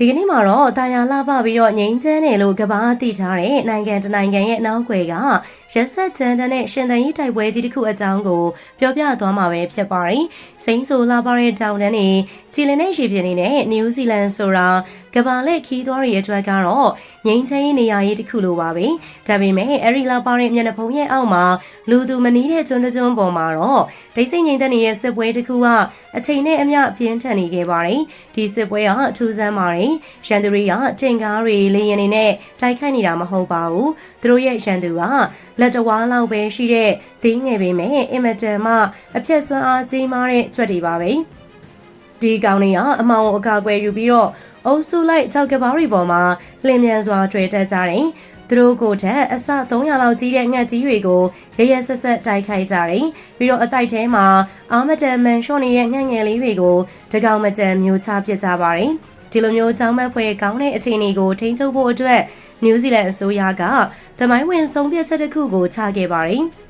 ဒီကနေ့မှာတော့တာယာလှပပြီးတော့ငိမ့်ချမ်းတယ်လို့ကဘာသိထားတဲ့နိုင်ငံတနိုင်ငံရဲ့အနောက်ွယ်က ရက်ဆက်ချမ်းတဲ့နဲ့ရှင်သန်ရေးတိုက်ပွဲကြီးတစ်ခုအကြောင်းကိုပြောပြသွားမှာပဲဖြစ်ပါတယ်။စိမ့်ဆိုလှပတဲ့တောင်တန်းတွေကြည်လင်တဲ့ရေပြင်တွေနဲ့နယူးဇီလန်ဆိုတာကဘာလက်ခီးသွားတွေအတွက်ကတော့ငိမ့်ချမ်းရေးနေရာရေးတစ်ခုလိုပါပဲ။ဒါပေမဲ့အဲဒီလှပတဲ့မျက်နှာဖုံးရဲ့အောက်မှာလူသူမနီးတဲ့ကျွန်းတစ်ကျွန်းပေါ်မှာတော့ဒိတ်စိတ်ငိမ့်တဲ့နေတဲ့စစ်ပွဲတစ်ခုကအချိန်နဲ့အမျှပြင်းထန်နေခဲ့ပါတယ်။ဒီစစ်ပွဲကအထူးဆန်းပါတယ်။ရန်သူတွေကတင်ကားတွေလေရင်တွေနဲ့တိုက်ခိုက်နေတာမဟုတ်ပါဘူး။သူတို့ရဲ့ရန်သူကလက်တဝါးလောက်ပဲရှိတဲ့သင်းငယ်ပေမဲ့အင်မတန်မှအပြက်ဆွမ်းအားကြီးမားတဲ့ကျွတ်တွေပါပဲ။ဒီကောင်တွေကအမောင်အကာအကွယ်ယူပြီးတော့အုပ်စုလိုက်ကြောက်ကပောင်းတွေပေါ်မှာလင်းမြန်စွာတွေ့တက်ကြတယ်။သူတို့ကိုထက်အစ300လောက်ကြီးတဲ့ငှက်ကြီးတွေကိုရရဆက်ဆက်တိုက်ခိုက်ကြတယ်။ပြီးတော့အတိုက်ထဲမှာအာမတန်မန်ရှော့နေတဲ့ငှက်ငယ်လေးတွေကိုတကောင်မတန်မျိုးချပစ်ကြပါတယ်။ဒီလိုမျိုးချောင်းမက်ဖွဲကောင်းတဲ့အခြေအနေကိုထိန်းချုပ်ဖို့အတွက် နယူးဇီလန်အစိုးရကသမိုင်းဝင်ဆုံးဖြတ်ချက်တစ်ခုကိုချခဲ့ပါတယ်။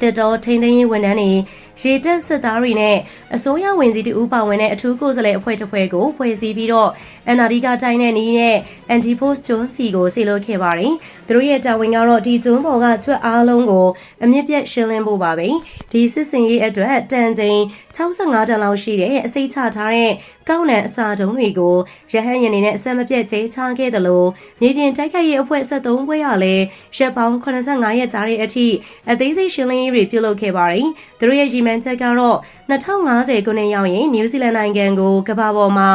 တက်တော်ထိန်းသိမ်းရေးဝန်ထမ်းတွေရေတက်စစ်သားတွေနဲ့အစိုးရဝင်ကြီးတူပါဝင်တဲ့အထူးကိုယ်စားလှယ်အဖွဲ့တစ်ဖွဲ့ကိုဖွဲ့စည်းပြီးတော့ NRD ကတိုင်းတဲ့နီးနဲ့ Anti-Post ကျွန်းစီကိုဆေလွှတ်ခဲ့ပါတယ်။ သူတို့ရဲ့တာဝန်ကတော့ဒီကျွန်းပေါ်ကကျွတ်အားလုံးကိုအမြင့်ပြတ်ရှင်းလင်းဖို့ပါပဲ။ဒီစစ်စင်ရေးအတွက်တန်ချိန်65တန်လောက်ရှိတဲ့အစိတ်ချထားတဲ့ကောက်နံအစာတုံးတွေကိုရဟန်းရင်နေနဲ့အဆက်မပြတ်ချိန်ချခဲ့တယ်လို့မြေပြင်တိုက်ခိုက်ရေးအဖွဲ့73ဘွဲရလဲရက်ပေါင်း85ရက်ကြာတဲ့အထိအသေးစိတ်ရှင်းလင်းရေးတွေပြုလုပ်ခဲ့ပါတယ်။သူတို့ရဲ့ရည်မှန်းချက်ကတော့2050ခုနှစ်ရောက်ရင်နယူးဇီလန်နိုင်ငံကိုကမ္ဘာပေါ်မှာ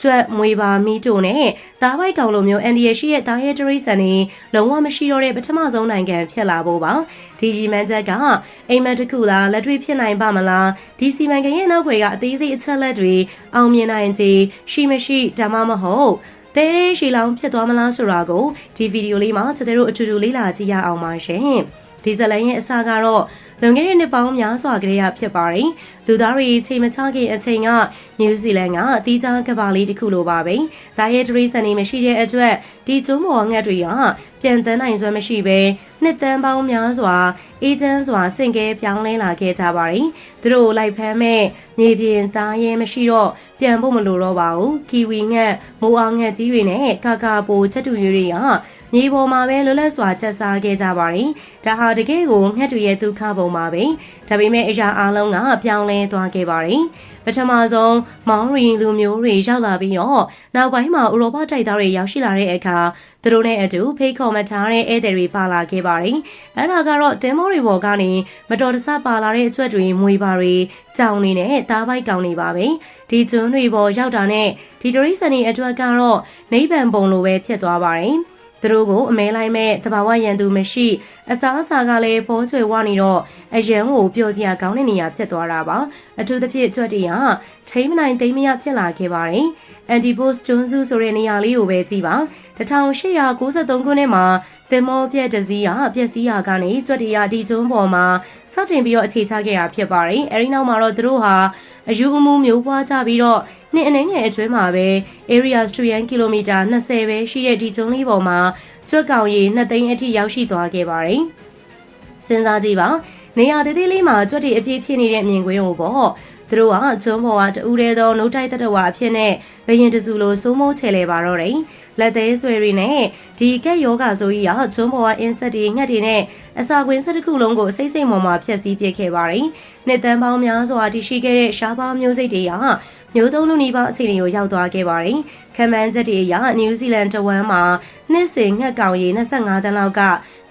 ကျွတ်မွေပါမီးတိုနဲ့သားပိုက်ကောင်လိုမျိုးအန်ဒီရရှိတဲ့သားရဲတရိษံတွေလုံးဝမရှိတော့တဲ့ပထမဆုံးနိုင်ငံဖြစ်လာဖို့ပါဒီကြီးမှန်းချက်ကအိမ်မက်တစ်ခုလားလက်တွေ့ဖြစ်နိုင်ပါမလားဒီစီမံကိန်းရဲ့နောက်ွယ်ကအသေးစိတ်အချက်လက်တွေအောင်မြင်နိုင်ခြေရှိမရှိဒါမှမဟုတ်တဲရဲရှီလောင်ဖြစ်သွားမလားဆိုတာကိုဒီဗီဒီယိုလေးမှာကျွန်တော်တို့အထူးထူလေ့လာကြည့်ရအောင်ပါရှင်ဒီဇလန်ရဲ့အစကတော့ လွန်ခဲ့တဲ့နှစ်ပေါင်းများစွာကလေးရဖြစ်ပါတယ်။လူသားတွေချိန်မချခင်အချိန်ကနယူးဇီလန်ကတီးခြားကဘာလေးတစ်ခုလိုပါပဲ။ဒါရဲ့ဒရိစံနေမရှိတဲ့အတွက်ဒီကျွန်းပေါ်ငှက်တွေကပြန်တန်းနိုင်စွမ်းမရှိဘဲနှစ်တန်းပေါင်းများစွာအေဂျင့်စွာဆင့်ကဲပြောင်းလဲလာခဲ့ကြပါတယ်။သူတို့လိုက်ဖမ်းမဲ့မြေပြင်သားရဲမရှိတော့ပြန်ဖို့မလိုတော့ပါဘူး။ကီဝီငှက်မိုးအောင်ငှက်ကြီးတွေနဲ့ကာကာပိုချက်တူရွေးတွေက မြေပေါ်မှာပဲလွတ်လပ်စွာကျက်စားခဲ့ကြပါတယ်။ဒါဟာတကယ်ကိုငှက်တူရဲ့ဒုက္ခပုံပါပဲ။ဒါပေမဲ့အရာအလုံးကပြောင်းလဲသွားခဲ့ပါတယ်။ပထမဆုံးမောင်ရီလူမျိုးတွေရောက်လာပြီးတော့နောက်ပိုင်းမှာဥရောပတိုက်သားတွေရောက်ရှိလာတဲ့အခါသူတို့နဲ့အတူဖိတ်ခေါ်မထားတဲ့ဧည့်သည်တွေပါလာခဲ့ပါတယ်။အဲ့ဒါကတော့သင်္ဘောတွေပေါ်ကနေမတော်တဆပါလာတဲ့အကျွက်တွေမွေပါတွေကြောင်နေနဲ့သားပိုက်ကောင်နေပါပဲ။ဒီကျွန်းတွေပေါ်ရောက်တာနဲ့ဒီဒရိစန်တွေအတွက်ကတော့နိဗ္ဗာန်ပုံလိုပဲဖြစ်သွားပါတယ်။ သူတို့ကိုအမဲလိုက်မဲ့တဘာဝရန်သူမရှိ အစားအစာကလည်းပေါ်ချွေဝနေတော့အရန်ကိုပျော်စရာကောင်းတဲ့နေရာဖြစ်သွားတာပါအထူးသဖြင့်ကြွက်တီကထိမ့်မနိုင်သိမ့်မရဖြစ်လာခဲ့ပါတယ်အန်တီပို့စ်ကျွန်းစုဆိုတဲ့နေရာလေးကိုပဲကြည့်ပါ1893ခုနှစ်မှာသင်္ဘောပြက်တစည်းကပြက်စီးရာကနေကြွက်တီရဒီကျွန်းပေါ်မှာစတင်ပြီးတော့အခြေချခဲ့တာဖြစ်ပါတယ်အဲဒီနောက်မှာတော့သူတို့ဟာအယူအမှုမျိုးပွားကြပြီးတော့ နှစ်အနည်းငယ်အတွင်းမှာပဲ area စတူရန်ကီလိုမီတာ20ပဲရှိတဲ့ဒီကျွန်းလေးပေါ်မှာကျွတ်ကောင်ရီနှစ်သိန်းအထိရောက်ရှိသွားခဲ့ပါတယ်။စဉ်းစားကြည့်ပါနေရာသေးသေးလေးမှာကြွက်တီအပြည့်ဖြစ်နေတဲ့မြင်ကွင်းကိုပေါ့သူတို့ကကျွန်းပေါ်ကတူးတဲ့သောနှုတ်တိုက်တတဝါအဖြစ်နဲ့ဘရင်တစုလိုစိုးမိုးချေလဲပါတော့တယ်။လက်သေးဆွဲတွေနဲ့ဒီကက်ယောဂဆိုကြီးကကျွန်းပေါ်ကအင်းဆက်တွေငှက်တွေနဲ့အစာကွင်းဆက်တစ်ခုလုံးကိုစိတ်စိတ်မော်မှာဖျက်ဆီးပစ်ခဲ့ပါတယ်။နှစ်တန်းပေါင်းများစွာတရှိခဲ့တဲ့ရှားပါမျိုးစိတ်တွေက မျိုးသုံးလူနီးပါးအခြေအနေကိုရောက်သွားခဲ့ပါတယ်။ခံမှန်းချက်တွေအရနယူးဇီလန်တဝမ်းမှာနှစ်စဉ်ငှက်ကောင်ရေ25တန်းလောက်က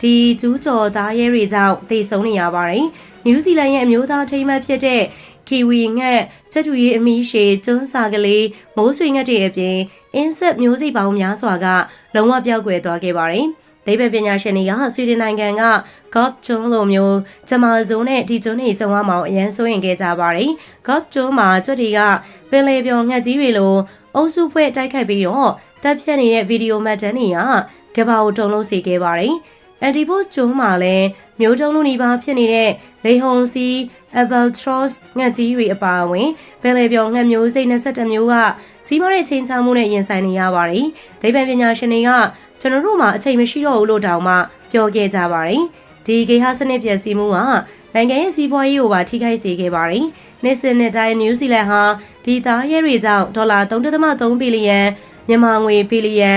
ဒီကျူးကျော်သားရဲတွေကြောင့်သေဆုံးနေရပါတယ်။နယူးဇီလန်ရဲ့အမျိုးသားထိမ်းမှတ်ဖြစ်တဲ့ကီဝီငှက်ချက်တူရီအမီးရှည်ကျွန်းစာကလေးမိုးဆွေငှက်တွေအပြင်အင်းဆက်မျိုးစိပေါင်းများစွာကလုံးဝပြောက်ကွယ်သွားခဲ့ပါတယ်။ ဒိဗေပညာရှင်တွေကဆွီဒင်နိုင်ငံက Golf ကျွန်းလိုမျိုးဂျမာဇုံနဲ့ဒီကျွန်းတွေကျုံရမောင်အရန်ဆိုရင်ခဲ့ကြပါတယ်။ Golf ကျွန်းမှာကျွတ်တီကပင်လေပြောင်ငှက်ကြီးတွေလိုအုပ်စုဖွဲ့တိုက်ခိုက်ပြီးတော့တပ်ဖြတ်နေတဲ့ဗီဒီယိုမှတ်တမ်းတွေကကဘာကိုတုံလို့စေခဲ့ပါတယ်။ Antipos ကျွန်းမှာလည်းမျိုးတုံးလူနီပါဖြစ်နေတဲ့လေဟုန်စီ Albatross ငှက်ကြီးတွေအပါအဝင်ပင်လေပြောင်ငှက်မျိုးစိတ်22မျိုးကကြီးမားတဲ့ချိန်ချမှုနဲ့ရင်ဆိုင်နေရပါတယ်။ဒိဗေပညာရှင်တွေက ကျွန်တော်တို့မှာအချိန်မရှိတော့ဘူးလို့တောင်မှပြောခဲ့ကြပါတယ်။ဒီဂေဟာစနစ်ပြည့်စည်မှုကနိုင်ငံရဲ့စီးပွားရေးကိုပါထိခိုက်စေခဲ့ပါတယ်။နှစ်စဉ်နှစ်တိုင်းနယူးဇီလန်ဟာဒီသားရဲတွေကြောင့်ဒေါ်လာ3.3ဘီလီယံမြန်မာငွေဘီလီယံ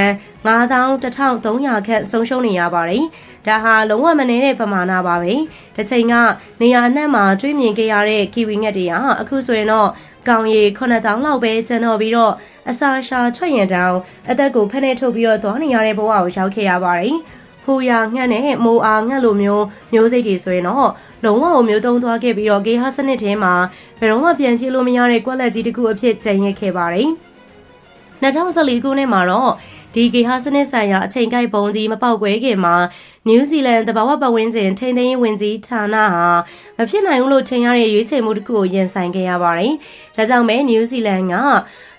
91,300ခန့်ဆုံးရှုံးနေရပါတယ်။ဒါဟာလုံးဝမနည်းတဲ့ပမာဏပါပဲ။တစ်ချိန်ကနေရာအနှံ့မှာကျွေးမြင်ခဲ့ရတဲ့ကီဝီငက်တွေဟာအခုဆိုရင်တော့ကောင်ရီ9000လောက်ပဲကျန်တော့ပြီးတော့ အစာရှာထွက်ရင်တောင်အသက်ကိုဖက်နေထုတ်ပြီးတော့သွားနေရတဲ့ဘဝကိုရောက်ခဲ့ရပါတယ်။ဟူယာငှက်နဲ့မိုးအားငှက်လိုမျိုးမျိုးစိတ်တွေဆိုရင်တော့လုံးဝကိုမျိုးတုံးသွားခဲ့ပြီးတော့ဂေဟာစနစ်ထဲမှာဘယ်တော့မှပြန်ပြေးလို့မရတဲ့ကွက်လက်ကြီးတစ်ခုအဖြစ်ကျန်ရစ်ခဲ့ပါတယ်။2014ခုနှစ်မှာတော့ဒီဂေဟာစနစ်ဆိုင်ရာအချိန်ကိုက်ပုံကြီးမပေါက်ကွဲခင်မှာနယူးဇီလန်တဘာဝပတ်ဝန်းကျင်ထိန်းသိမ်းရေးဝန်ကြီးဌာနဟာမဖြစ်နိုင်ဘူးလို့ထင်ရတဲ့ရွေးချယ်မှုတစ်ခုကိုရင်ဆိုင်ခဲ့ရပါတယ်။ဒါကြောင့်ပဲနယူးဇီလန်က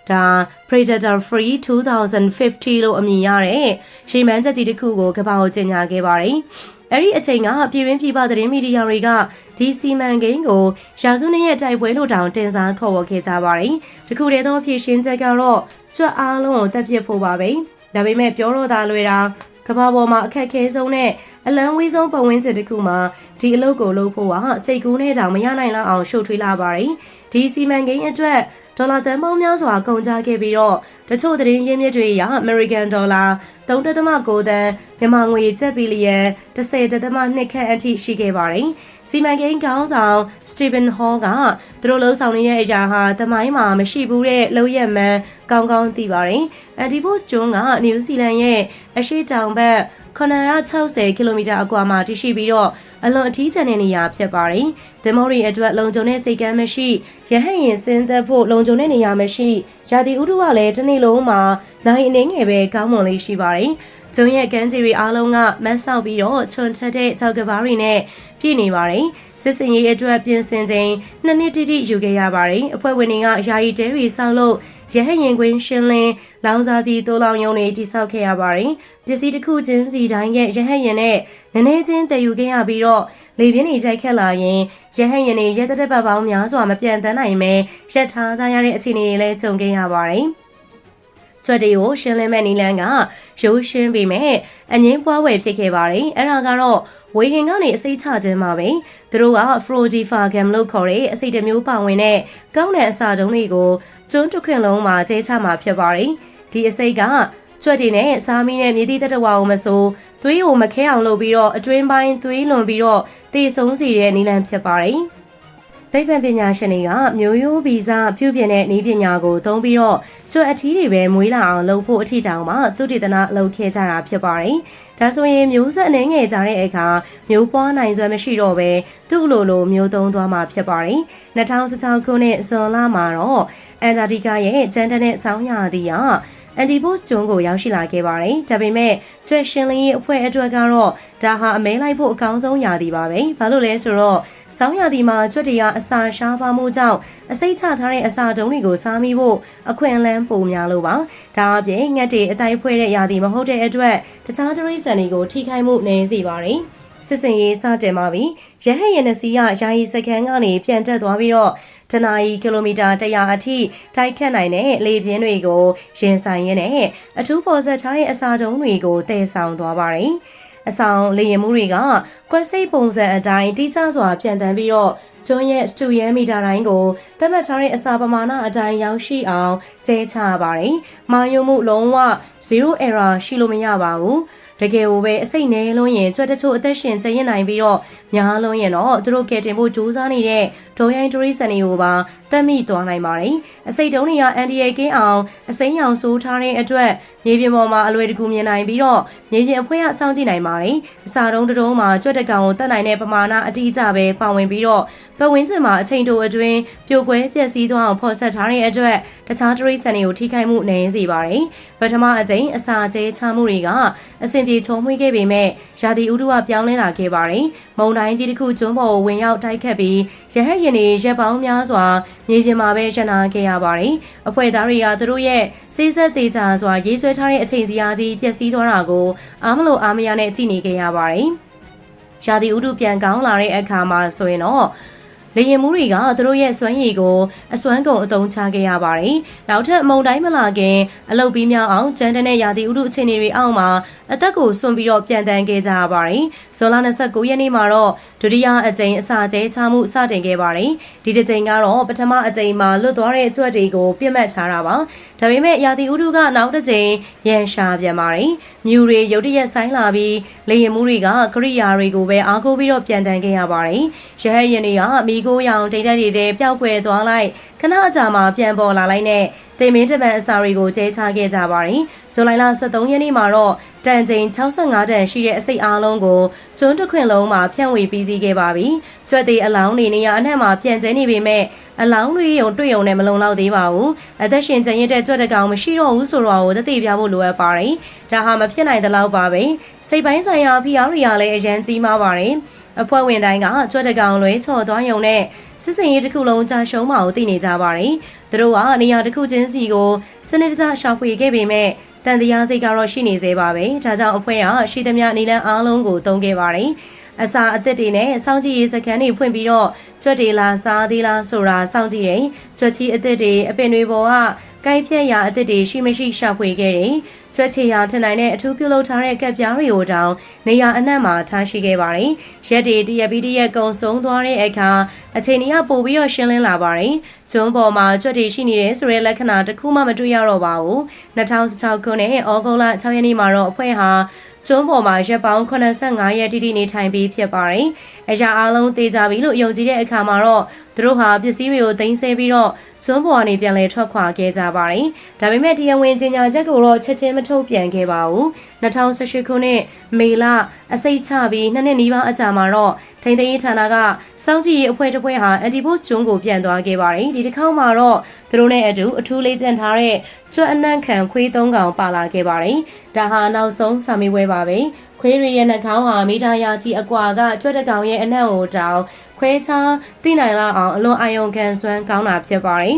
ဒါ Predator Free 2050လို့အမည်ရတဲ့ရှေ့မှန်းချက်ကြီးတစ်ခုကိုကမ္ဘာကိုကြေညာခဲ့ပါတယ်။အဲ့ဒီအချိန်ကပြည်ရင်းပြည်ပသတင်းမီဒီယာတွေကဒီစီမံကိန်းကိုရာစုနှစ်ရဲ့တိုက်ပွဲလို့တောင်တင်စားခေါ်ဝေါ်ခဲ့ကြပါတယ်။ဒီခုတည်းသောဖြည့်ရှင်းချက်ကတော့ကြွက်အားလုံးကိုတက်ပြစ်ဖို့ပါပဲ။ဒါပေမဲ့ပြောတော့တာလွယ်တာကမ္ဘာပေါ်မှာအခက်ခဲဆုံးနဲ့အလံဝေးဆုံးပတ်ဝန်းကျင်တစ်ခုမှာဒီအလုပ်ကိုလုပ်ဖို့ကစိတ်ကူးနဲ့တောင်မရနိုင်လောက်အောင်ရှုပ်ထွေးလာပါတယ်။ဒီစီမံကိန်းအတွက် ဒေါ်လာတန်ပေါင်းများစွာကုန်ကျခဲ့ပြီးတော့တချို့သတင်းရင်းမြစ်တွေအရ American Dollar 3.9တန်မြန်မာငွေကျပ်ဘီလီယံ10.2ခန့်အထိရှိခဲ့ပါတယ်။စီမံကိန်းခေါင်းဆောင် Stephen Hall ကသူတို့လှုပ်ဆောင်နေတဲ့အရာဟာသမိုင်းမှာမရှိဘူးတဲ့လောက်ရက်မှန်ကောင်းကောင်းသိပါတယ်။ Antibos ကျွန်းကနယူးဇီလန်ရဲ့အရှိတောင်ဘက် 960ကီလိုမီတာအကွာမှာတရှိပြီးတော့အလွန်အထီးကျန်တဲ့နေရာဖြစ်ပါတယ်။ဒမောရီအတွက်လုံခြုံတဲ့စိတ်ကမ်းမရှိရဟတ်ရင်စင်းသက်ဖို့လုံခြုံတဲ့နေရာမရှိရာသီဥတုကလည်းတစ်နေ့လုံးမှာနိုင်အနေငယ်ပဲကောင်းမွန်လေးရှိပါတယ်။ကျွန်းရဲ့ကမ်းခြေတွေအားလုံးကမတ်ဆောက်ပြီးတော့ချွန်ထက်တဲ့ကြောက်ကဘာတွေနဲ့ပြည့်နေပါတယ်။စစ်စင်ရေးအတွက်ပြင်ဆင်ချိန်နှစ်နှစ်တိတိယူခဲ့ရပါတယ်။အဖွဲ့ဝင်တွေကယာယီတဲတွေဆောက်လို့ ရဟရင်ကွင်းရှင်းလင်းလောင်စာစီတိုးလောင်ယုံတွေတိစောက်ခဲ့ရပါတယ်။ပစ္စည်းတစ်ခုချင်းစီတိုင်းရဲ့ရဟရင်နဲ့နည်းနည်းချင်းတည်ယူခဲ့ရပြီးတော့လေပြင်းတွေကြိုက်ခတ်လာရင်ရဟရင်တွေရဲတဲ့ပတ်ပေါင်းများစွာမပြန်တန်းနိုင်ပဲရက်ထားကြရတဲ့အခြေအနေတွေလည်းကြုံခဲ့ရပါတယ်။ ကျွတ်တီကိုရှင်းလင်းမဲ့နီလန်ကရိုးရှင်းပေမဲ့အငင်းပွားဝယ်ဖြစ်ခဲ့ပါတယ်။အဲ့ဒါကတော့ဝေဟင်ကနေအစိတ်ချခြင်းမှာပဲသူတို့က Frogifagam လို့ခေါ်တဲ့အစိတ်တစ်မျိုးပါဝင်တဲ့ကောင်းတဲ့အစာတုံးတွေကိုကျွန်းတစ်ခွင်လုံးမှာကျဲချမှာဖြစ်ပါတယ်။ဒီအစိတ်ကကြွက်တွေနဲ့စားမီးနဲ့မြေတိတတဝါအောင်မဆိုသွေးကိုမခဲအောင်လုပ်ပြီးတော့အတွင်းပိုင်းသွေးလွန်ပြီးတော့တေဆုံးစီတဲ့နီလန်ဖြစ်ပါတယ်။ သိပ္ပံပညာရှင်တွေကမျိုးရိုးဗီဇပြုပြင်တဲ့နည်းပညာကိုသုံးပြီးတော့ကြွက်အထီးတွေပဲမွေးလာအောင်လုပ်ဖို့အထီတောင်မှသူတည်တနာလုပ်ခဲ့ကြတာဖြစ်ပါတယ်။ဒါဆိုရင်မျိုးဆက်အနေငယ်ကြတဲ့အခါမျိုးပွားနိုင်စွမ်းမရှိတော့ပဲသူ့လိုလိုမျိုးသုံးသွားမှာဖြစ်ပါတယ်။2016ခုနှစ်ဇွန်လမှာတော့အန်တာတီကာရဲ့ကျန်တဲ့ဆောင်းရာသီက အန်တီဘို့စ်ကျွန်းကိုရောက်ရှိလာခဲ့ပါတယ်။ဒါပေမဲ့ကျွတ်ရှင်လင်းရဲ့အဖွဲ့အတွက်ကတော့ဒါဟာအမဲလိုက်ဖို့အကောင်းဆုံးရာသီပါပဲ။ဘာလို့လဲဆိုတော့ဆောင်းရာသီမှာကျွတ်တရားအစာရှားပါမှုကြောင့်အစိတ်ချထားတဲ့အစာတုံးတွေကိုစားမိဖို့အခွင့်အလမ်းပိုများလို့ပါ။ဒါအပြင်ငှက်တွေအတိုင်းဖွဲတဲ့ရာသီမဟုတ်တဲ့အတွက်တခြားတရိษံတွေကိုထိခိုက်မှုနည်းစေပါတယ်။စစ်စင်ရေးစတင်ပါပြီ။ရဟတ်ရင်နစီကယာယီစကန်ကနေပြန်တက်သွားပြီးတော့ တနာရီကီလိုမီတာ100အထိတိုက်ခတ်နိုင်တဲ့လေပြင်းတွေကိုရင်ဆိုင်ရင်းနဲ့အထူးပေါ်ဆက်ထားတဲ့အစာတုံးတွေကိုတည်ဆောင်သွားပါတယ်။အဆောင်လေရင်မှုတွေကကွက်စိတ်ပုံစံအတိုင်းတိကျစွာပြန်တန်းပြီးတော့ကျွန်းရဲ့စတူရဲမီတာတိုင်းကိုသတ်မှတ်ထားတဲ့အစာပမာဏအတိုင်းရောက်ရှိအောင်ကျဲချပါတယ်။မာယုံမှုလုံးဝ0 error ရှိလို့မရပါဘူး။ တကယ်ကိုပဲအစိတ်နဲလွန်းရင်ကြွက်တချို့အသက်ရှင်ကျရင်နိုင်ပြီးတော့များလွန်းရင်တော့သူတို့ကယ်တင်ဖို့ကြိုးစားနေတဲ့ဒုံရိုင်းဒရိစံတွေကိုပါတတ်မိသွားနိုင်ပါတယ်အစိတ်တုံးတွေကအန်ဒီအေကင်းအောင်အစိမ်းရောင်ဆိုးထားတဲ့အတွက်မြေပြင်ပေါ်မှာအလွယ်တကူမြင်နိုင်ပြီးတော့မြေပြင်အဖွဲရစောင့်ကြည့်နိုင်ပါတယ်အစာတုံးတုံးမှာကြွက်တကောင်ကိုတတ်နိုင်တဲ့ပမာဏအတိအကျပဲပါဝင်ပြီးတော့ပတ်ဝန်းကျင်မှာအချိန်တိုအတွင်းပြိုကွဲပျက်စီးသွားအောင်ဖော်ဆက်ထားတဲ့အတွက်တခြားဒရိစံတွေကိုထိခိုက်မှုနည်းစေပါတယ်ပထမအကြိမ်အစာကျဲချမှုတွေကအဆင်ပြေချုံမွေးခဲ့ပေမဲ့ရာသီဥတုကပြောင်းလဲလာခဲ့ပါတယ်။မုန်တိုင်းကြီးတစ်ခုကျွန်းပေါ်ကိုဝင်ရောက်တိုက်ခတ်ပြီးရဟတ်ရင်တွေရက်ပေါင်းများစွာမြေပြင်မှာပဲရနာခဲ့ရပါတယ်။အဖွဲ့သားတွေကသူတို့ရဲ့စိစက်သေးချာစွာရေးဆွဲထားတဲ့အချိန်စီအားကြီးပျက်စီးသွားတာကိုအားမလို့အားမရနဲ့ကြည့်နေခဲ့ရပါတယ်။ရာသီဥတုပြန်ကောင်းလာတဲ့အခါမှာဆိုရင်တော့ လေရင်မှုတွေကသူတို့ရဲ့စွမ်းရည်ကိုအစွမ်းကုန်အသုံးချခဲ့ရပါတယ်။နောက်ထပ်မုံတိုင်းမလာခင်အလုတ်ပြီးမြောက်အောင်ကျန်းတဲ့ရာသီဥတုအခြေအနေတွေအောက်မှာအသက်ကိုဆွန့်ပြီးတော့ပြန်တန်းခဲ့ကြရပါတယ်။ဇွန်လ29ရက်နေ့မှာတော့ ဒုတိယအကြိမ်အစာကျဲချမှုစတင်ခဲ့ပါတယ်။ဒီတစ်ကြိမ်ကတော့ပထမအကြိမ်မှာလွတ်သွားတဲ့အကျွတ်တွေကိုပြစ်မှတ်ချတာပါ။ဒါပေမဲ့ရာသီဥတုကနောက်တစ်ကြိမ်ရန်ရှာပြန်ပါတယ်။မြူတွေရုတ်တရက်ဆိုင်လာပြီးလေရင်မှုတွေကကရိယာတွေကိုပဲအားကိုးပြီးတော့ပြန်တန်းခဲ့ရပါတယ်။ရဟရင်တွေကမိကိုရောင်ဒိတ်တက်တွေတဲပျောက်ကွယ်သွားလိုက်ခဏအကြာမှပြန်ပေါ်လာလိုက်နဲ့တေမင်းတပန်အစာတွေကိုကျဲချခဲ့ကြပါတယ်။ဇူလိုင်လ23ရက်နေ့မှာတော့ တန်ချိန်65တန်ရှိတဲ့အစိတ်အားလုံးကိုကျွန်းတစ်ခွင်လုံးမှာဖြန့်ဝေပြီးစီးခဲ့ပါပြီ။ကျွတ်သေးအလောင်းတွေနေရာအနှံ့မှာပြန်ကျဲနေပေမဲ့အလောင်းတွေရုံတွေ့ရုံနဲ့မလုံလောက်သေးပါဘူး။အသက်ရှင်ကျန်ရတဲ့ကျွတ်တကောင်မရှိတော့ဘူးဆိုတော့တသိပြဖို့လိုအပ်ပါတယ်။ဒါဟာမဖြစ်နိုင်သလောက်ပါပဲ။စိတ်ပိုင်းဆိုင်ရာဖိအားတွေကလည်းအရန်ကြီးမားပါတယ်။အဖွဲ့ဝင်တိုင်းကကြွက်တကောင်လွဲချော်သွားယုံနဲ့စစ်စင်ရေးတစ်ခုလုံးကြာရှုံးမှာကိုသိနေကြပါတယ်။သူတို့ကနေရာတစ်ခုချင်းစီကိုစနစ်တကျရှာဖွေခဲ့ပေမဲ့ တန်တရားစိတ်ကတော့ရှိနေသေးပါပဲ။ဒါကြောင့်အဖွဲ့ကရှိသမျှနေလန်းအားလုံးကိုတုံးခဲ့ပါတယ်။အစာအသစ်တွေနဲ့စောင့်ကြည့်ရေးစခန်းတွေဖွင့်ပြီးတော့ကြွက်တွေလားစားသေးလားဆိုတာစောင့်ကြည့်တယ်။ကြွက်ချီအသစ်တွေအပင်တွေပေါ်က ကိုက်ဖြက်ရာအသစ်တွေရှိမရှိရှာဖွေခဲ့တယ်။ကျွတ်ချီရာထင်နိုင်တဲ့အထူးပြုလုပ်ထားတဲ့ကပ်ပြားတွေကိုတောင်နေရာအနှံ့မှာထားရှိခဲ့ပါတယ်။ရက်တွေတရက်ပြီးတရက်ကုံဆုံးသွားတဲ့အခါအချိန်ကြီးပို့ပြီးတော့ရှင်းလင်းလာပါတယ်။ကျွန်းပေါ်မှာကျွတ်တွေရှိနေတဲ့ဆိုတဲ့လက္ခဏာတစ်ခုမှမတွေ့ရတော့ပါဘူး။2016ခုနှစ်ဩဂုတ်လ6ရက်နေ့မှာတော့အဖွဲ့ဟာကျွန်းပေါ်မှာရက်ပေါင်း85ရက်တိတိနေထိုင်ပြီးဖြစ်ပါတယ်။အရာအလုံးသေးကြပြီလို့ယုံကြည်တဲ့အခါမှာတော့သူတို့ဟာပစ္စည်းတွေကိုသိမ်းဆည်းပြီးတော့ကျွန်းပေါ်ကနေပြန်လည်ထွက်ခွာခဲ့ကြပါတယ်။ဒါပေမဲ့တရားဝင်ကြေညာချက်ကိုတော့ချက်ချင်းမထုတ်ပြန်ခဲ့ပါဘူး။2018ခုနှစ်မေလအစိတ်ချပြီးနှစ်နှစ်နီးပါးအကြာမှာတော့ထိန်သိမ်းရေးဌာနကစောင့်ကြည့်ရေးအဖွဲ့တစ်ဖွဲ့ဟာအန်တီဘုတ်ကျွန်းကိုပြန်သွားခဲ့ပါတယ်။ဒီတစ်ခေါက်မှာတော့သူတို့နဲ့အတူအထူးလေးကျန်ထားတဲ့ကျွတ်အနံ့ခံခွေးသုံးကောင်ပါလာခဲ့ပါတယ်။ဒါဟာနောက်ဆုံးစာမေးပွဲပါပဲ။ ခွေးရရဲ့နှာခေါင်းဟာမီတာရာကြီးအကွာကကျွတ်တကောင်ရဲ့အနံ့ကိုတောင်ခွဲခြားသိနိုင်လောက်အောင်အလွန်အာယုံခံစွမ်းကောင်းတာဖြစ်ပါတယ်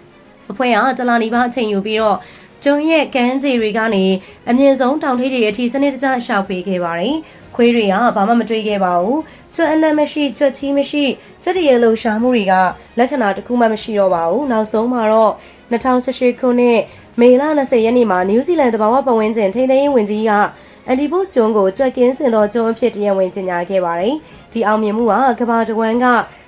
။အဖွဲ့ကတလာနီပါအချိန်ယူပြီးတော့ကျွန်းရဲ့ကမ်းခြေတွေကနေအမြင့်ဆုံးတောင်ထိပ်တွေအထိစနစ်တကျရှာဖွေခဲ့ပါတယ်။ခွေးတွေကဘာမှမတွေ့ခဲ့ပါဘူး။ကျွန်းအနက်မရှိကျွတ်ချီးမရှိကျွတ်တရေလှူရှာမှုတွေကလက္ခဏာတစ်ခုမှမရှိတော့ပါဘူး။နောက်ဆုံးမှာတော့2018ခုနှစ်မေလ20ရက်နေ့မှာနယူးဇီလန်သဘာဝပတ်ဝန်းကျင်ထိန်းသိမ်းရေးဝန်ကြီးက အန်တီဘုတ်ကျွန်းကိုကြွက်ကင်းစင်သောကျွန်းအဖြစ်တရားဝင်ကြေညာခဲ့ပါတယ်။ဒီအောင်မြင်မှုကကမ္ဘာတဝန်းက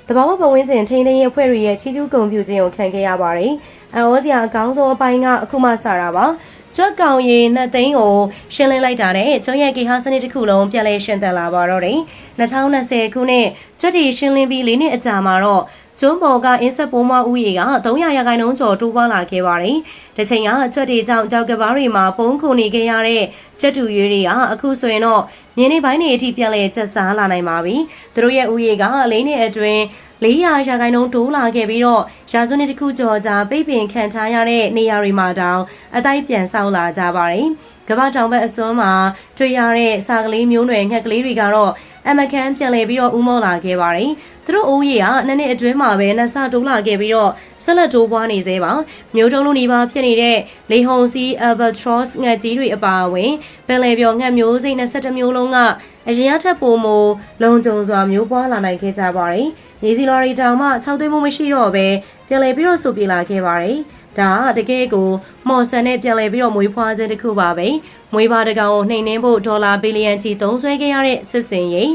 တဘာဝပတ်ဝန်းကျင်ထိန်းသိမ်းရေးအဖွဲ့တွေရဲ့ချီးကျူးဂုဏ်ပြုခြင်းကိုခံခဲ့ရပါတယ်။အန်ဩစရာအကောင်းဆုံးအပိုင်းကအခုမှစတာပါ။ကျွတ်ကောင်ရည်နှစ်သိန်းကိုရှင်းလင်းလိုက်တာနဲ့ကျွန်းရဲ့ဂေဟာစနစ်တစ်ခုလုံးပြန်လည်ရှင်းသက်လာပါတော့တယ်။2020ခုနှစ်ကျွတ်တီရှင်းလင်းပြီး၄နှစ်အကြာမှာတော့ ကျွန်းပေါ်ကအင်းဆက်ပိုးမဥယေက300ရာခိုင်နှုန်းကျော်တိုးပွားလာခဲ့ပါတယ်။ဒီချိန်ကကြွက်တွေကြောင့်ကြောက်ကဘားတွေမှာပုံခုနေခဲ့ရတဲ့ကြက်တူရွေးတွေကအခုဆိုရင်တော့ညနေပိုင်းတွေအထိပြန်လည်ကျက်စားလာနိုင်ပါပြီ။သူတို့ရဲ့ဥယေကလေးနှစ်အတွင်း400ရာခိုင်နှုန်းတိုးလာခဲ့ပြီးတော့ရာစုနှစ်တစ်ခုကျော်ကြာပိတ်ပင်ခံထားရတဲ့နေရာတွေမှာတောင်အတိုက်ပြန်ဆောက်လာကြပါတယ်။ကမ္ဘာတောင်ဘက်အစွန်းမှာတွေ့ရတဲ့စာကလေးမျိုးနွယ်ငှက်ကလေးတွေကတော့အမကန်ပြန်လည်ပြီးတော့ဥမောလာခဲ့ပါတယ်။ သူတို့အိုးရီကနှစ်နှစ်အတွင်းမှာပဲနှဆတိုးလာခဲ့ပြီးတော့ဆက်လက်တိုးပွားနေသေးပါ။မျိုးတုံးလိုနေပါဖြစ်နေတဲ့လေဟုံစီအယ်ဘတ်ထရော့စ်ငှက်ကြီးတွေအပါအဝင်ပင်လယ်ပြော်ငှက်မျိုးစိတ်22မျိုးလုံးကအရင်အထက်ပုံမလုံခြုံစွာမျိုးပွားလာနိုင်ခဲ့ကြပါတယ်။နေစီလော်ရီတောင်မှ6သိန်းမိုးမရှိတော့ပဲပြန်လည်ပြီးတော့ဆူပြေလာခဲ့ပါတယ်။ဒါကတကယ်ကိုမော်ဆန်နဲ့ပြန်လည်ပြီးတော့မွေးဖွားခြင်းတစ်ခုပါပဲမွေးပါတကောင်ကိုနှိမ်နှင်းဖို့ဒေါ်လာဘီလီယံချီသုံးစွဲခဲ့ရတဲ့စစ်စင်ရိပ်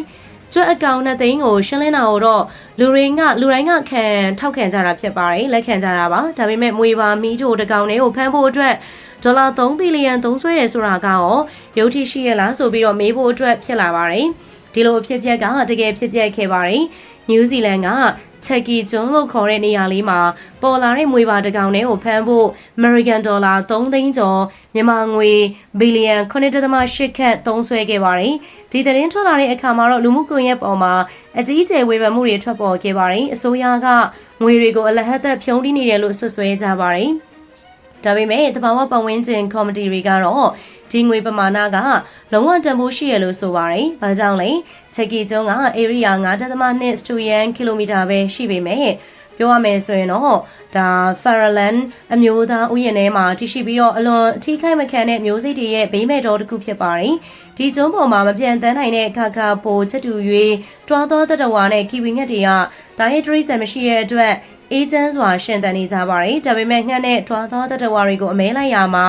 ကျွတ်အကောင်နှစ်သိန်းကိုရှင်းလင်းတာတော့လူရင်းကလူတိုင်းကခံထောက်ခံကြတာဖြစ်ပါတယ်လက်ခံကြတာပါဒါပေမဲ့မွေပါမီးတို့တကောင်တွေကိုဖမ်းဖို့အတွက်ဒေါ်လာ3ဘီလီယံသုံးစွဲတယ်ဆိုတာကရောရုပ်ထိရှိရလားဆိုပြီးတော့မေးဖို့အတွက်ဖြစ်လာပါတယ်ဒီလိုအဖြစ်ပြက်ကတကယ်ဖြစ်ပျက်ခဲ့ပါတယ်နယူးဇီလန်က ချက်ကီကျွန်းလို့ခေါ်တဲ့နေရာလေးမှာပေါ်လာတဲ့မွေပါတကောင်နဲ့ကိုဖမ်းဖို့ American Dollar 3သိန်းကျော်မြန်မာငွေဘီလီယံ9.8ခန့်သုံးစွဲခဲ့ပါတယ်။ဒီသတင်းထွက်လာတဲ့အခါမှာတော့လူမှုကွန်ရက်ပေါ်မှာအကြီးအကျယ်ဝေဖန်မှုတွေထွက်ပေါ်ခဲ့ပါတယ်။အစိုးရကငွေတွေကိုအလဟတ်သက်ဖြုံးတိနေတယ်လို့ဆွဆွဲကြပါတယ်။ဒါပေမဲ့တဘာဝပတ်ဝန်းကျင်ကော်မတီတွေကတော့ ဒီငွေပမာဏကလုံးဝတန်ဖိုးရှိရလို့ဆိုပါတယ်။ဘာကြောင့်လဲ။ချက်ကီကျွန်းက area 9.2 square kilometer ပဲရှိပေမဲ့ပြောရမယ်ဆိုရင်တော့ဒါ Farallon အမျိုးသားဥယျာဉ်ထဲမှာတရှိပြီးတော့အလွန်အထီးခိုက်မခံတဲ့မျိုးစိတ်တွေရဲ့ဗိမဲ့တော်တစ်ခုဖြစ်ပါတယ်ဒီကျွန်းပေါ်မှာမပြန်တန်းနိုင်တဲ့ခါခါပိုချက်တူ၍တွားသောတတဝါနဲ့ကီဝီငှက်တွေကဒါဟိတရိစံမရှိတဲ့အတွက်အေဂျင့်စွာရှင်သန်နေကြပါတယ်ဒါပေမဲ့ငှက်နဲ့တွားသောတတဝါတွေကိုအမဲလိုက်ရမှာ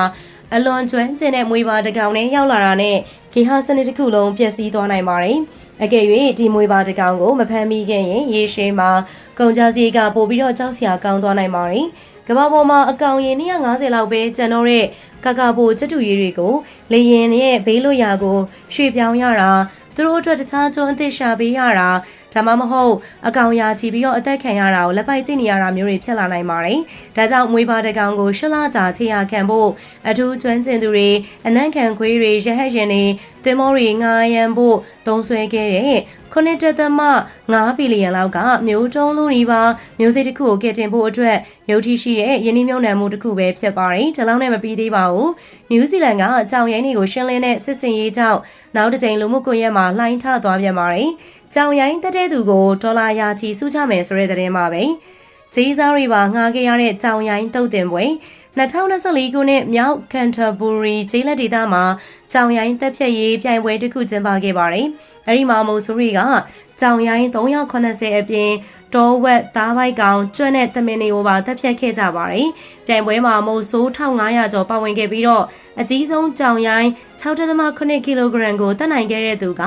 အလွန်ကျွမ်းကျင်တဲ့မွေပါတကောင်နဲ့ရောက်လာတာနဲ့ဂေဟာစနစ်တစ်ခုလုံးပျက်စီးသွားနိုင်ပါတယ်အကယ်၍ဒီမွေပါတကောင်ကိုမဖမ်းမိခဲ့ရင်ရေရှည်မှာကုန်ကြစည်ကပို့ပြီးတော့ကြောက်စရာကောင်းသွားနိုင်ပါတယ်။ကမ္ဘာပေါ်မှာအကောင်ရင်250လောက်ပဲကျန်တော့တဲ့ကကာပိုချက်တူရည်တွေကိုလေရင်ရဲ့ဘေးလွတ်ရာကိုရွှေ့ပြောင်းရတာသူတို့အတွက်တခြားကျွန်းအသစ်ရှာပေးရတာ ဒါမှမဟုတ်အကောင်ရာချီပြီးတော့အသက်ခံရတာကိုလက်ပိုက်ကြည့်နေရတာမျိုးတွေဖြစ်လာနိုင်ပါတယ်။ဒါကြောင့်မွေးပါတကောင်ကိုရှလကြာချေရခံဖို့အထူးကျွမ်းကျင်သူတွေအနံ့ခံခွေးတွေရဟတ်ရင်တွေတင်မောတွေငားရန်ဖို့သုံးဆွဲခဲ့တဲ့ခုနှစ်တက်သမ9ဘီလီယံလောက်ကမျိုးတုံးလုံးနီးပါမျိုးစိတ်တစ်ခုကိုကယ်တင်ဖို့အတွက်ရုပ်ထိရှိတဲ့ယင်းနှမြုံနယ်မှုတစ်ခုပဲဖြစ်ပါတယ်။ဒီလောက်နဲ့မပြီးသေးပါဘူး။နယူးဇီလန်ကကြောင်ရိုင်းတွေကိုရှင်းလင်းတဲ့စစ်စင်ရေးကြောင့်နောက်တစ်ကြိမ်လူမှုကွန်ရက်မှာလှိုင်းထသွားပြန်ပါတယ်။ ကြောင်ရိုင်းတက်တဲ့သူကိုဒေါ်လာရာချီစုချမယ်ဆိုတဲ့သတင်းပါပဲ။ဂျေးစားတွေပါငှားခဲ့ရတဲ့ကြောင်ရိုင်းတုတ်တင်ပွဲ2024ခုနှစ်မြောက်ကန်တာဘူရီဂျေးလက်ဒေသမှာကြောင်ရိုင်းတက်ဖြတ်ရေးပြိုင်ပွဲတစ်ခုကျင်းပခဲ့ပါတယ်။အဲဒီမှာမိုဆိုရီကကြောင်ရိုင်း380အပြင် တောဝက်သားပိုက်ကောင်ကျွတ်တဲ့သမင်တွေကိုပါတက်ဖြတ်ခဲ့ကြပါတယ်။ပြိုင်ပွဲမှာမိုဆိုး1500ကျော်ပါဝင်ခဲ့ပြီးတော့အကြီးဆုံးကြောင်ရိုင်း6.8ကီလိုဂရမ်ကိုတက်နိုင်ခဲ့တဲ့သူက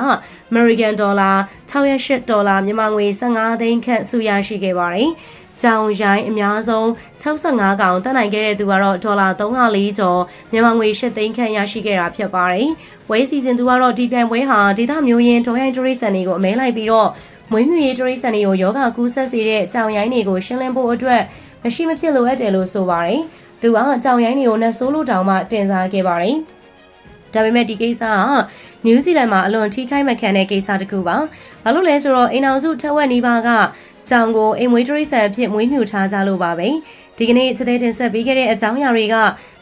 American Dollar 608ဒေါ်လာမြန်မာငွေ15သိန်းခန့်စုရရှိခဲ့ပါတယ်။ကြောင်ရိုင်းအများဆုံး65ကောင်တက်နိုင်ခဲ့တဲ့သူကတော့ဒေါ်လာ304ကျော်မြန်မာငွေ8သိန်းခန့်ရရှိခဲ့တာဖြစ်ပါတယ်။ဝဲစီစဉ်သူကတော့ဒီပြိုင်ပွဲဟာဒေသမျိုးရင်းဒေါ်ရိုင်းဒရိစံတွေကိုအမဲလိုက်ပြီးတော့ မွေးမြူရေးဒရိစံတွေကိုယောဂကူးဆက်စေတဲ့ကြောင်ရိုင်းတွေကိုရှင်းလင်းဖို့အတွက်မရှိမဖြစ်လိုအပ်တယ်လို့ဆိုပါတယ်။သူကကြောင်ရိုင်းတွေကိုနှဆိုးလို့တောင်မှတင်စားခဲ့ပါတယ်။ဒါပေမဲ့ဒီကိစ္စကနယူးဇီလန်မှာအလွန်ထိခိုက်မခံတဲ့ကိစ္စတစ်ခုပါ။ဘာလို့လဲဆိုတော့အိမ်အောင်စုထက်ဝက်နီးပါးကကြောင်ကိုအိမ်မွေးတရိษံအဖြစ်မွေးမြူထားကြလို့ပါပဲဒီကနေ့စတဲ့တင်ဆက်ပေးခဲ့တဲ့အကြောင်းအရာတွေက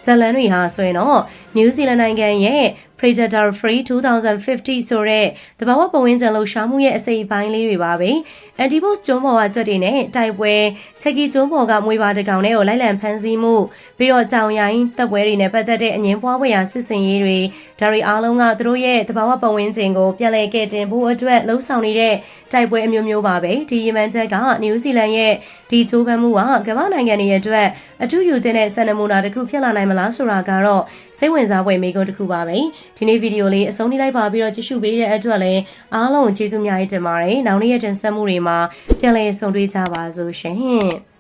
ဇလန်တွေဟာဆိုရင်တော့နယူးဇီလန်နိုင်ငံရဲ့ Predator Free 2050ဆိုတဲ့တဘာဝပတ်ဝန်းကျင်လှူရှာမှုရဲ့အစိပ်ပိုင်းလေးတွေပါပဲ။ Antibos ကျွန်းပေါ်ကကြွက်တွေနဲ့တိုက်ပွဲချက်ကြီးကျွန်းပေါ်ကမွေပါတကောင်နဲ့ကိုလိုက်လံဖမ်းဆီးမှုပြီးတော့ကြောင်ရိုင်းတပ်ပွဲတွေနဲ့ပတ်သက်တဲ့အငင်းပွားဖွယ်ရာစစ်စင်ရေးတွေဒါတွေအားလုံးကသူတို့ရဲ့တဘာဝပတ်ဝန်းကျင်ကိုပြန်လည်ကယ်တင်ဖို့အတွက်လှုံ့ဆော်နေတဲ့တိုက်ပွဲအမျိုးမျိုးပါပဲ။ဒီရီမန်ချက်ကနယူးဇီလန်ရဲ့ဒီကြိုးပမ်းမှုကကမ္ဘာနိုင်ငံတွေရဲ့အတွက်အထူးယူတဲ့စံနမူနာတစ်ခုဖြစ်လာနိုင်မလားဆိုတာကတော့စိတ်ဝင်စားဖွယ်မိကုန်းတစ်ခုပါပဲ ဒီနေ့ဗီဒီယိုလေးအဆုံးထိလိုက်ပါပြီးတော့ကြည့်ရှုပေးတဲ့အတွက်လည်းအားလုံးကျေးဇူးများကြီးတင်ပါတယ်နောက်နေ့ရက်တင်ဆက်မှုတွေမှာပြန်လည်ဆုံတွေ့ကြပါစို့ရှင်